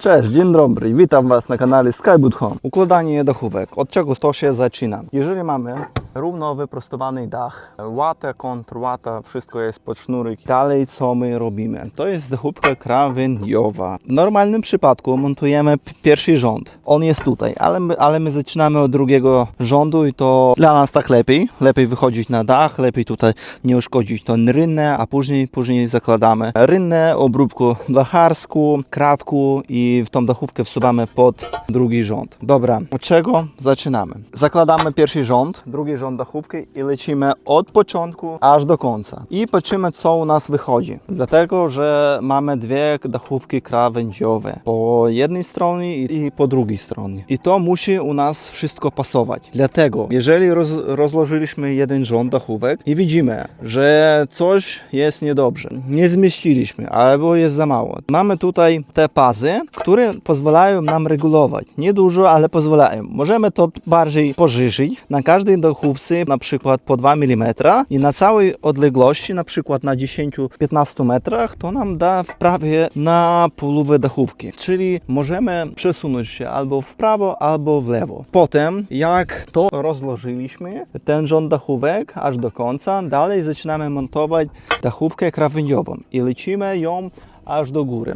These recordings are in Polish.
Cześć, dzień dobry, witam Was na kanale Skyboot Home. Układanie dachówek. Od czego to się zaczyna? Jeżeli mamy równo wyprostowany dach, łata, kontrłata, wszystko jest pod sznurek. Dalej co my robimy? To jest dachówka krawędziowa. W normalnym przypadku montujemy pierwszy rząd. On jest tutaj, ale my, ale my zaczynamy od drugiego rządu i to dla nas tak lepiej. Lepiej wychodzić na dach, lepiej tutaj nie uszkodzić tą rynnę, a później, później zakładamy rynnę, obróbkę blacharską, kratku i w tą dachówkę wsuwamy pod drugi rząd. Dobra, od czego zaczynamy? Zakładamy pierwszy rząd, drugi rząd dachówki i lecimy od początku aż do końca. I patrzymy, co u nas wychodzi. Dlatego, że mamy dwie dachówki krawędziowe. Po jednej stronie i po drugiej stronie. I to musi u nas wszystko pasować. Dlatego, jeżeli roz, rozłożyliśmy jeden rząd dachówek i widzimy, że coś jest niedobrze, nie zmieściliśmy albo jest za mało, mamy tutaj te pazy, które pozwalają nam regulować. Nie dużo, ale pozwalają. Możemy to bardziej pożyczyć na każdej dachówce, na przykład po 2 mm i na całej odległości, na przykład na 10-15 metrach, to nam da wprawie na połowę dachówki. Czyli możemy przesunąć się albo w prawo, albo w lewo. Potem, jak to rozłożyliśmy, ten rząd dachówek aż do końca, dalej zaczynamy montować dachówkę krawędziową i lecimy ją aż do góry.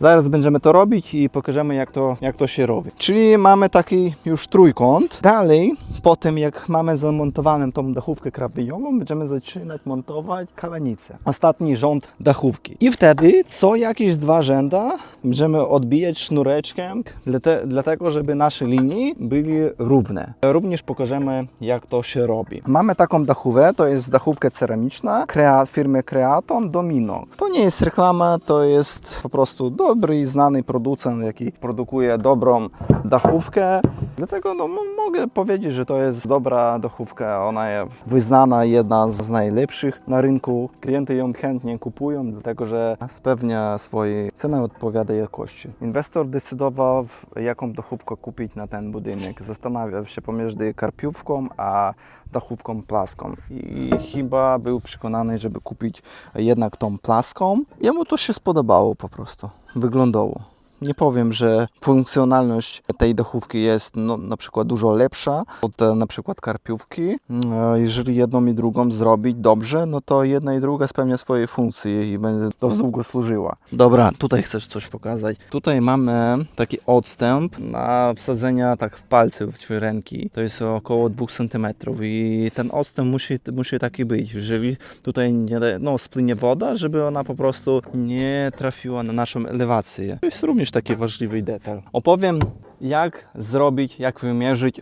Zaraz będziemy to robić i pokażemy jak to, jak to się robi. Czyli mamy taki już trójkąt. Dalej, po tym jak mamy zamontowaną tą dachówkę krawędziową, będziemy zaczynać montować kalanicę. Ostatni rząd dachówki. I wtedy co jakieś dwa rzęda będziemy odbijać sznureczkiem, dlate, dlatego żeby nasze linie były równe. Również pokażemy jak to się robi. Mamy taką dachówkę, to jest dachówka ceramiczna firmy Creaton Domino. To nie jest reklama, to jest po prostu dobry i znany producent, jaki produkuje dobrą dachówkę. Dlatego no, mogę powiedzieć, że to jest dobra dachówka. Ona jest wyznana, jedna z najlepszych na rynku. Klienty ją chętnie kupują, dlatego że spełnia swojej ceny odpowiada jakości. Inwestor decydował, jaką dachówkę kupić na ten budynek. Zastanawiał się pomiędzy karpiówką a dachówką plaską i chyba był przekonany, żeby kupić jednak tą plaską. Jemu to się spodobało po prostu, wyglądało. Nie powiem, że funkcjonalność tej dachówki jest no, na przykład dużo lepsza od e, na przykład karpiówki. E, Jeżeli jedną i drugą zrobić dobrze, no to jedna i druga spełnia swoje funkcje i będzie dość długo służyła. Dobra, tutaj chcesz coś pokazać. Tutaj mamy taki odstęp na wsadzenia tak palców czy ręki. To jest około 2 cm i ten odstęp musi, musi taki być. Jeżeli tutaj nie, no, spłynie woda, żeby ona po prostu nie trafiła na naszą elewację. To jest również taki ważliwy detal. Opowiem jak zrobić, jak wymierzyć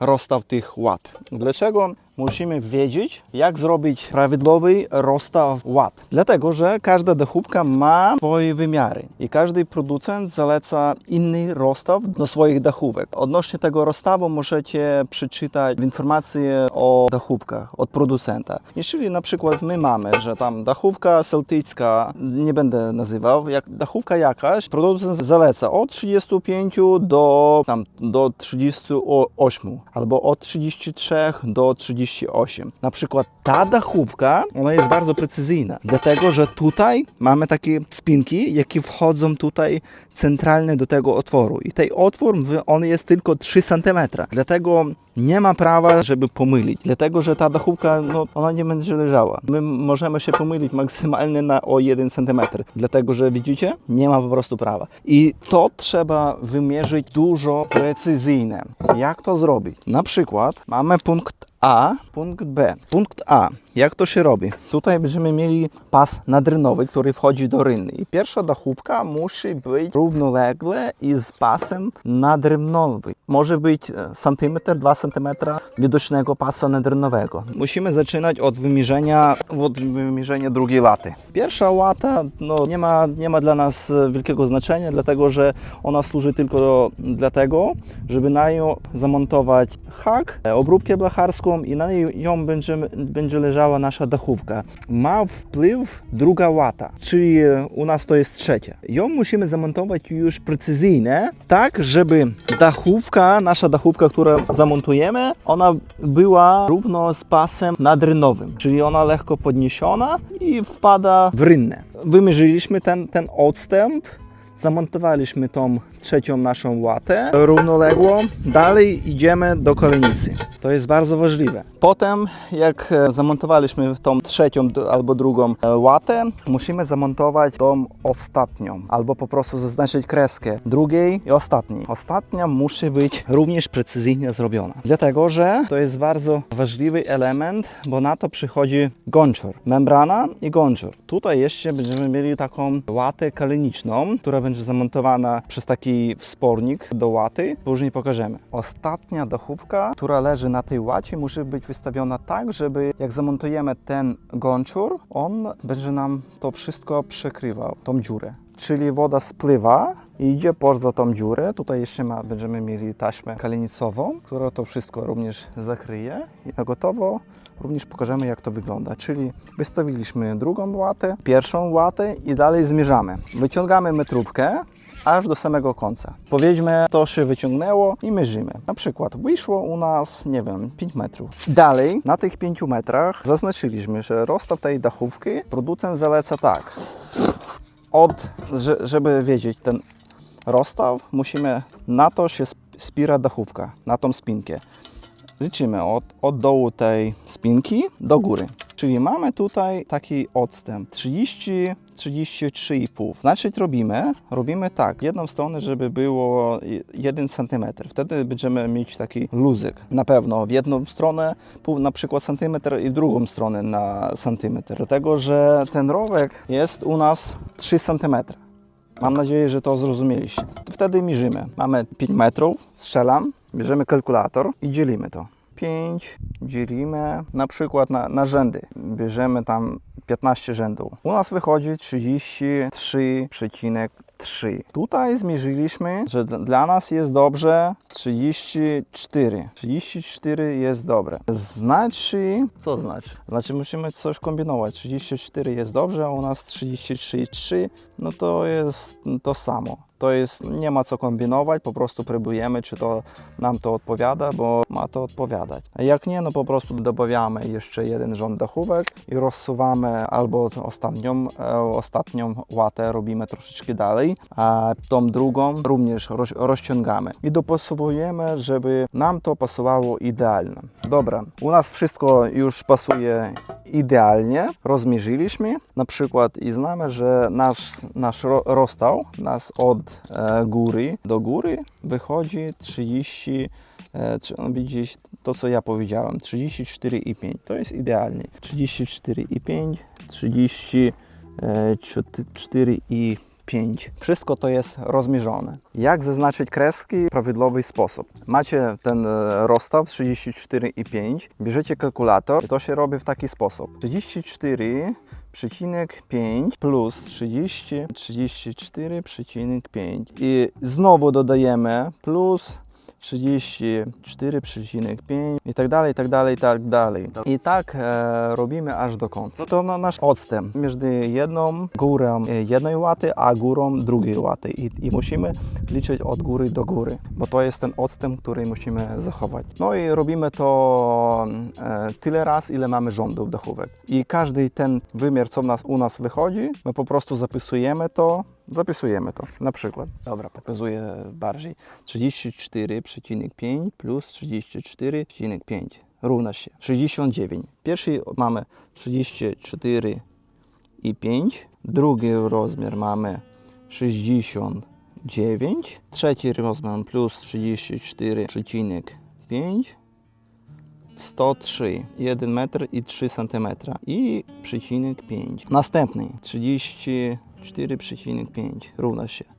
rozstaw tych łat. Dlaczego musimy wiedzieć, jak zrobić prawidłowy rozstaw łat? Dlatego, że każda dachówka ma swoje wymiary i każdy producent zaleca inny rozstaw do swoich dachówek. Odnośnie tego rozstawu możecie przeczytać informacje o dachówkach od producenta. Jeśli na przykład my mamy, że tam dachówka celtycka, nie będę nazywał, jak dachówka jakaś, producent zaleca od 35 do, tam, do 38 albo od 33 do 38. Na przykład ta dachówka, ona jest bardzo precyzyjna, dlatego że tutaj mamy takie spinki, jakie wchodzą tutaj centralnie do tego otworu i ten otwór, on jest tylko 3 cm, dlatego nie ma prawa, żeby pomylić, dlatego że ta dachówka, no, ona nie będzie leżała. My możemy się pomylić maksymalnie na o 1 cm, dlatego że widzicie, nie ma po prostu prawa. I to trzeba wymierzyć dużo precyzyjnie. Jak to zrobić? Na przykład mamy punkt A, punkt B. Punkt A. Jak to się robi? Tutaj będziemy mieli pas nadrynowy, który wchodzi do rynny. I pierwsza dachówka musi być równolegle i z pasem nadrynowym. Może być e, centymetr, 2 cm widocznego pasa nadrynowego. Musimy zaczynać od wymierzenia, od wymierzenia drugiej laty. Pierwsza łata no, nie, ma, nie ma dla nas e, wielkiego znaczenia, dlatego że ona służy tylko dlatego, żeby na nią zamontować hak, e, obróbkę blacharską i na ją będzie, będzie leżała nasza dachówka. Ma wpływ druga łata, czyli e, u nas to jest trzecia. Ją musimy zamontować już precyzyjnie, tak żeby dachówka, nasza dachówka, którą zamontujemy, ona była równo z pasem nadrynowym, czyli ona lekko podniesiona i wpada w rynnę. Wymierzyliśmy ten, ten odstęp Zamontowaliśmy tą trzecią naszą łatę równoległą. Dalej idziemy do kolejnicy. To jest bardzo ważliwe. Potem, jak e, zamontowaliśmy tą trzecią albo drugą e, łatę, musimy zamontować tą ostatnią, albo po prostu zaznaczyć kreskę drugiej i ostatniej. Ostatnia musi być również precyzyjnie zrobiona. Dlatego, że to jest bardzo ważliwy element, bo na to przychodzi gączor. Membrana i gączor. Tutaj jeszcze będziemy mieli taką łatę kaleniczną, która będzie zamontowana przez taki wspornik do łaty. Później pokażemy. Ostatnia dachówka, która leży na tej łacie, musi być wystawiona tak, żeby jak zamontujemy ten gączor, on będzie nam to wszystko przekrywał, tą dziurę. Czyli woda spływa i idzie poza tą dziurę. Tutaj jeszcze ma, będziemy mieli taśmę kalenicową, która to wszystko również zakryje. I na gotowo również pokażemy, jak to wygląda. Czyli wystawiliśmy drugą łatę, pierwszą łatę i dalej zmierzamy. Wyciągamy metrówkę aż do samego końca. Powiedzmy, to się wyciągnęło i mierzymy. Na przykład wyszło u nas, nie wiem, 5 metrów. Dalej, na tych 5 metrach zaznaczyliśmy, że rozstaw tej dachówki producent zaleca tak. Od, że- żeby wiedzieć ten rozstaw, musimy na to się sp- spira dachówka, na tą spinkę. Liczymy od, od dołu tej spinki do góry. Czyli mamy tutaj taki odstęp 30, 33,5. Znaczy robimy, robimy tak, jedną stronę, żeby było 1 cm. Wtedy będziemy mieć taki luzek. Na pewno w jedną stronę pół na przykład centymetr i w drugą stronę na centymetr. Dlatego, że ten rowek jest u nas 3 cm. Mam nadzieję, że to zrozumieliście. Wtedy mierzymy. Mamy 5 metrów, strzelam, bierzemy kalkulator i dzielimy to. 5 dzielimy na przykład na, na rzędy. Bierzemy tam 15 rzędów. U nas wychodzi 33,3. Tutaj zmierzyliśmy, że dla nas jest dobrze 34. 34 jest dobre. Znaczy, co znaczy? Znaczy musimy coś kombinować. 34 jest dobrze, a u nas 33,3 no to jest to samo. To jest, nie ma co kombinować, po prostu próbujemy, czy to nam to odpowiada, bo ma to odpowiadać. Jak nie, no po prostu dodajamy jeszcze jeden rząd dachówek i rozsuwamy albo ostatnią, e, ostatnią łatę robimy troszeczkę dalej, a tą drugą również roz, rozciągamy. I dopasowujemy, żeby nam to pasowało idealnie. Dobra, u nas wszystko już pasuje idealnie, rozmierzyliśmy na przykład i znamy, że nasz, nasz ro, rozstał nas od e, góry do góry wychodzi 30 e, widzieć to co ja powiedziałem 34,5 to jest idealnie 34,5 34,5 wszystko to jest rozmierzone. Jak zaznaczyć kreski w prawidłowy sposób? Macie ten e, rozstaw 34,5, bierzecie kalkulator i to się robi w taki sposób. 34,5 plus 30, 34,5 i znowu dodajemy plus 34,5 i tak dalej, i tak dalej, i tak dalej. I tak e, robimy aż do końca. No to na nasz odstęp między jedną górą e, jednej łaty, a górą drugiej łaty. I, I musimy liczyć od góry do góry, bo to jest ten odstęp, który musimy zachować. No i robimy to e, tyle raz, ile mamy rządów dachówek. I każdy ten wymiar, co nas, u nas wychodzi, my po prostu zapisujemy to, Zapisujemy to. Na przykład. Dobra, pokazuję bardziej. 34,5 plus 34,5 równa się 69. Pierwszy mamy 34,5. Drugi rozmiar mamy 69. Trzeci rozmiar plus 34,5. 103, 1 metr i 3 cm i przecinek 5. Następny 34,5 równa się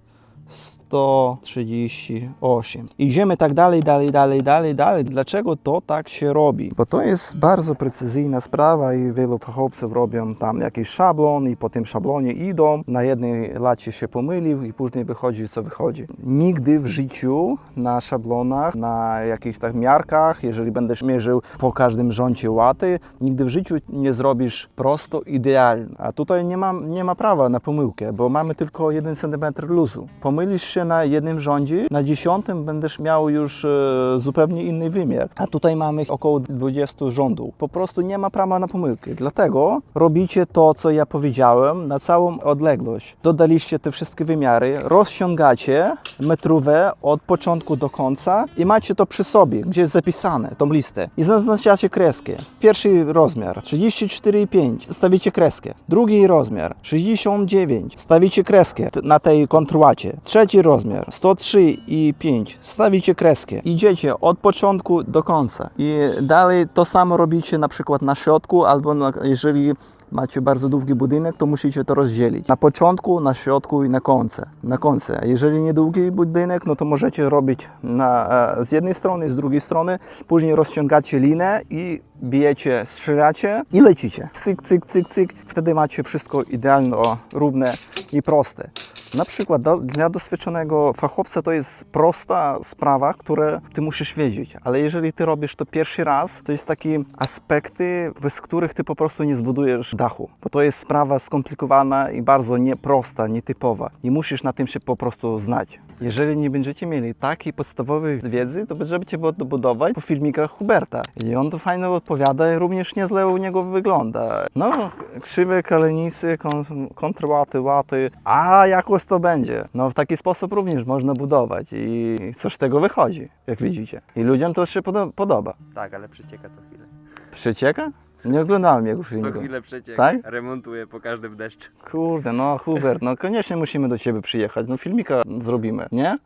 138. Idziemy tak dalej, dalej, dalej, dalej, dalej. Dlaczego to tak się robi? Bo to jest bardzo precyzyjna sprawa i wielu fachowców robią tam jakiś szablon i po tym szablonie idą, na jednej lacie się pomylił i później wychodzi co wychodzi. Nigdy w życiu na szablonach, na jakichś tak miarkach, jeżeli będziesz mierzył po każdym rządzie łaty, nigdy w życiu nie zrobisz prosto idealnie. A tutaj nie ma, nie ma prawa na pomyłkę, bo mamy tylko 1 cm luzu. Pomylisz się na jednym rządzie, na dziesiątym będziesz miał już e, zupełnie inny wymiar. A tutaj mamy około 20 rządów. Po prostu nie ma prawa na pomyłki. Dlatego robicie to, co ja powiedziałem, na całą odległość. Dodaliście te wszystkie wymiary, rozciągacie metrówę od początku do końca i macie to przy sobie, gdzie jest zapisane, tą listę. I zaznaczacie kreskę. Pierwszy rozmiar 34,5, stawicie kreskę. Drugi rozmiar 69, stawicie kreskę na tej kontrłacie. Trzeci rozmiar 103,5, stawicie kreskę. Idziecie od początku do końca. I dalej to samo robicie na przykład na środku, albo na, jeżeli macie bardzo długi budynek, to musicie to rozdzielić. Na początku, na środku i na końcu. Na końcu. A jeżeli niedługi budynek, no to możecie robić na, e, z jednej strony, z drugiej strony. Później rozciągacie linę i bijecie, strzelacie i lecicie. Cyk, cyk, cyk, cyk. Wtedy macie wszystko idealno, równe i proste. Na przykład do, dla doświadczonego fachowca to jest prosta sprawa, które ty musisz wiedzieć, ale jeżeli ty robisz to pierwszy raz, to jest takie aspekty, bez których ty po prostu nie zbudujesz dachu, bo to jest sprawa skomplikowana i bardzo nieprosta, nietypowa i musisz na tym się po prostu znać. Jeżeli nie będziecie mieli takiej podstawowej wiedzy, to będziecie budować po filmikach Huberta i on to fajnie odpowiada i również nieźle u niego wygląda. No, krzywe kalenicy, kon- kontrłaty, łaty, a jakoś to będzie. No w taki sposób również można budować i coś z tego wychodzi, jak widzicie. I ludziom to się podo- podoba. Tak, ale przecieka co chwilę. Przecieka? Nie oglądałem jego Co filmiku. chwilę przecieka. Tak? Remontuję po każdym deszczu. Kurde, no Hubert, no koniecznie musimy do Ciebie przyjechać. No filmika zrobimy, nie?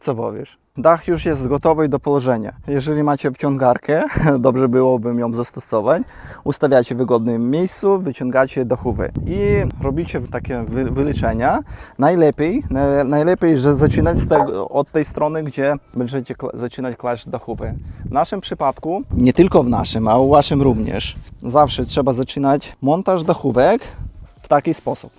Co powiesz? Dach już jest gotowy do położenia. Jeżeli macie wciągarkę, dobrze byłoby ją zastosować. Ustawiacie w wygodnym miejscu, wyciągacie dachówę i robicie takie wy, wyliczenia. Najlepiej, na, najlepiej, że zaczynać tego, od tej strony, gdzie będziecie kla- zaczynać klaść dachówę. W naszym przypadku, nie tylko w naszym, a u waszym również, zawsze trzeba zaczynać montaż dachówek w taki sposób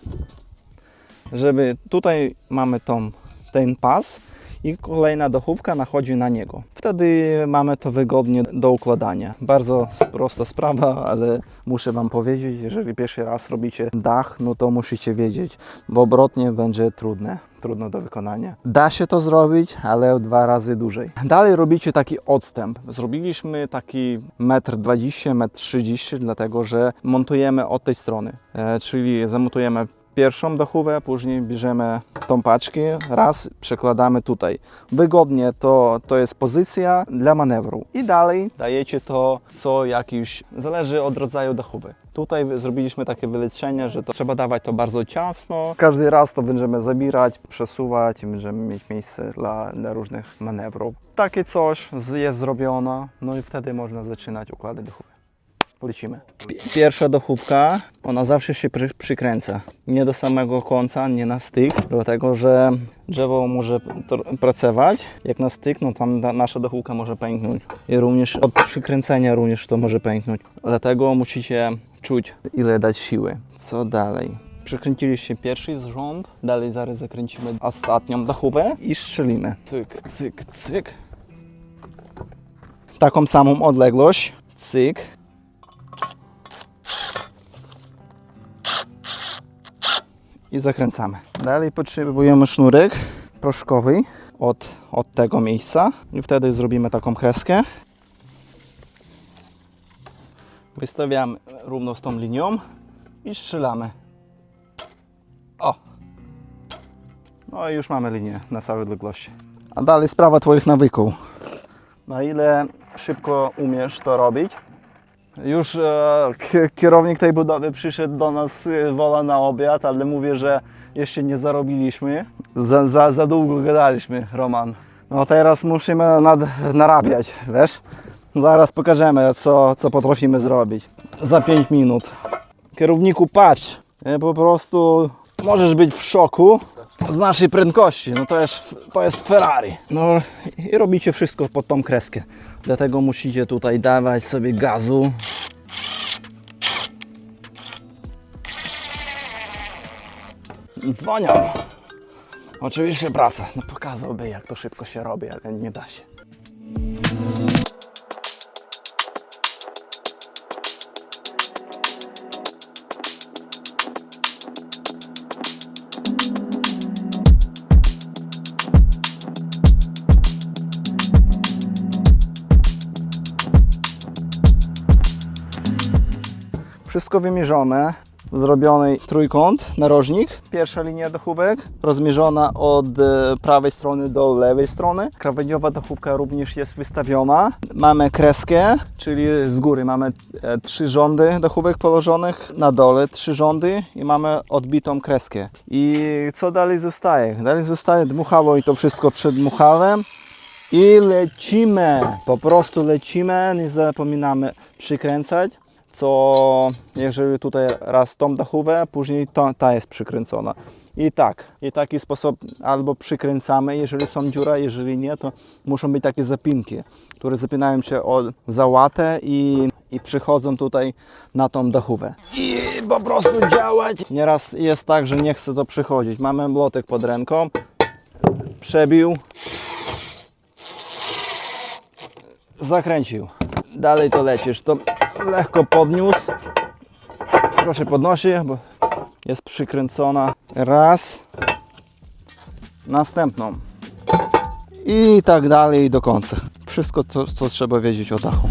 żeby tutaj mamy tą, ten pas i kolejna dachówka nachodzi na niego. Wtedy mamy to wygodnie do układania. Bardzo prosta sprawa, ale muszę Wam powiedzieć, jeżeli pierwszy raz robicie dach, no to musicie wiedzieć, bo obrotnie będzie trudne. Trudno do wykonania. Da się to zrobić, ale dwa razy dłużej. Dalej robicie taki odstęp. Zrobiliśmy taki 1,20 m, 1,30 m, dlatego że montujemy od tej strony. E, czyli zamontujemy pierwszą dachówę, później bierzemy tą paczkę, raz przekładamy tutaj. Wygodnie to, to jest pozycja dla manewru. I dalej dajecie to co jakiś, zależy od rodzaju dachówy. Tutaj zrobiliśmy takie wyliczenie, że to trzeba dawać to bardzo ciasno. Każdy raz to będziemy zabierać, przesuwać i będziemy mieć miejsce dla, dla różnych manewrów. Takie coś jest zrobione, no i wtedy można zaczynać układać dachówy. Pi- Pierwsza dochówka, ona zawsze się przy, przykręca. Nie do samego końca, nie na styk, dlatego że drzewo może pracować. Jak na styk, no tam nasza dochówka może pęknąć. I również od przykręcenia również to może pęknąć. Dlatego musicie czuć, ile dać siły. Co dalej? Przekręciliście pierwszy z rząd, dalej zaraz zakręcimy ostatnią dachówę i strzelimy. Cyk, cyk, cyk. Taką samą odległość. Cyk. I zakręcamy. Dalej potrzebujemy sznurek proszkowy od, od tego miejsca i wtedy zrobimy taką kreskę. Wystawiamy równo z tą linią i strzelamy. O! No i już mamy linię na całej odległości. A dalej sprawa Twoich nawyków. Na ile szybko umiesz to robić, już e, ki- kierownik tej budowy przyszedł do nas e, wola na obiad, ale mówię, że jeszcze nie zarobiliśmy. Za, za, za długo gadaliśmy, Roman. No teraz musimy nad, narabiać, wiesz? Zaraz pokażemy, co, co potrafimy zrobić. Za 5 minut. Kierowniku, patrz, e, po prostu możesz być w szoku z naszej prędkości. No to jest, to jest Ferrari. No i robicie wszystko pod tą kreskę. Dlatego musicie tutaj dawać sobie gazu. Dzwonią. Oczywiście praca. No pokazałby jak to szybko się robi, ale nie da się. Wszystko wymierzone. Zrobiony trójkąt, narożnik. Pierwsza linia dachówek rozmierzona od e, prawej strony do lewej strony. Krawędziowa dachówka również jest wystawiona. Mamy kreskę, czyli z góry mamy e, trzy rządy dachówek położonych, na dole trzy rządy i mamy odbitą kreskę. I co dalej zostaje? Dalej zostaje dmuchało i to wszystko przedmuchałem. I lecimy, po prostu lecimy, nie zapominamy przykręcać, co jeżeli tutaj raz tą dachówę, później to, ta jest przykręcona. I tak, i taki sposób albo przykręcamy, jeżeli są dziura, jeżeli nie, to muszą być takie zapinki, które zapinają się od, za łatę i, i przychodzą tutaj na tą dachówę. I po prostu działać. Nieraz jest tak, że nie chce to przychodzić. Mamy młotek pod ręką, przebił, zakręcił. Dalej to lecisz. To lekko podniósł. Proszę podnosi, bo jest przykręcona. Raz. Następną. I tak dalej do końca. Wszystko, co, co trzeba wiedzieć o dachu.